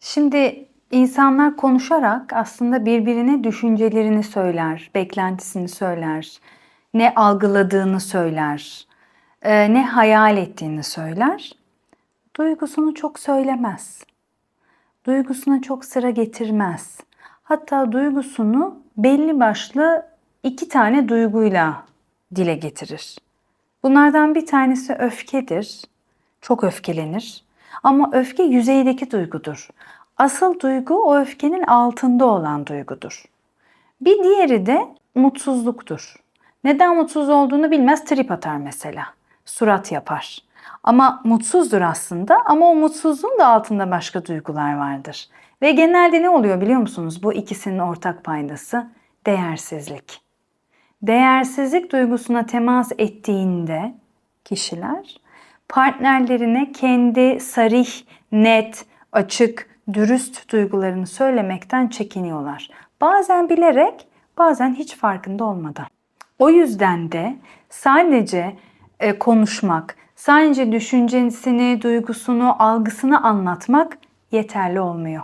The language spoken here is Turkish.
Şimdi insanlar konuşarak aslında birbirine düşüncelerini söyler, beklentisini söyler, ne algıladığını söyler, e, ne hayal ettiğini söyler. Duygusunu çok söylemez. Duygusuna çok sıra getirmez. Hatta duygusunu belli başlı iki tane duyguyla dile getirir. Bunlardan bir tanesi öfkedir. Çok öfkelenir. Ama öfke yüzeydeki duygudur. Asıl duygu o öfkenin altında olan duygudur. Bir diğeri de mutsuzluktur. Neden mutsuz olduğunu bilmez, trip atar mesela. Surat yapar. Ama mutsuzdur aslında ama o mutsuzluğun da altında başka duygular vardır. Ve genelde ne oluyor biliyor musunuz? Bu ikisinin ortak paydası değersizlik. Değersizlik duygusuna temas ettiğinde kişiler partnerlerine kendi sarih, net, açık, dürüst duygularını söylemekten çekiniyorlar. Bazen bilerek, bazen hiç farkında olmadan. O yüzden de sadece e, konuşmak, sadece düşüncesini, duygusunu, algısını anlatmak yeterli olmuyor.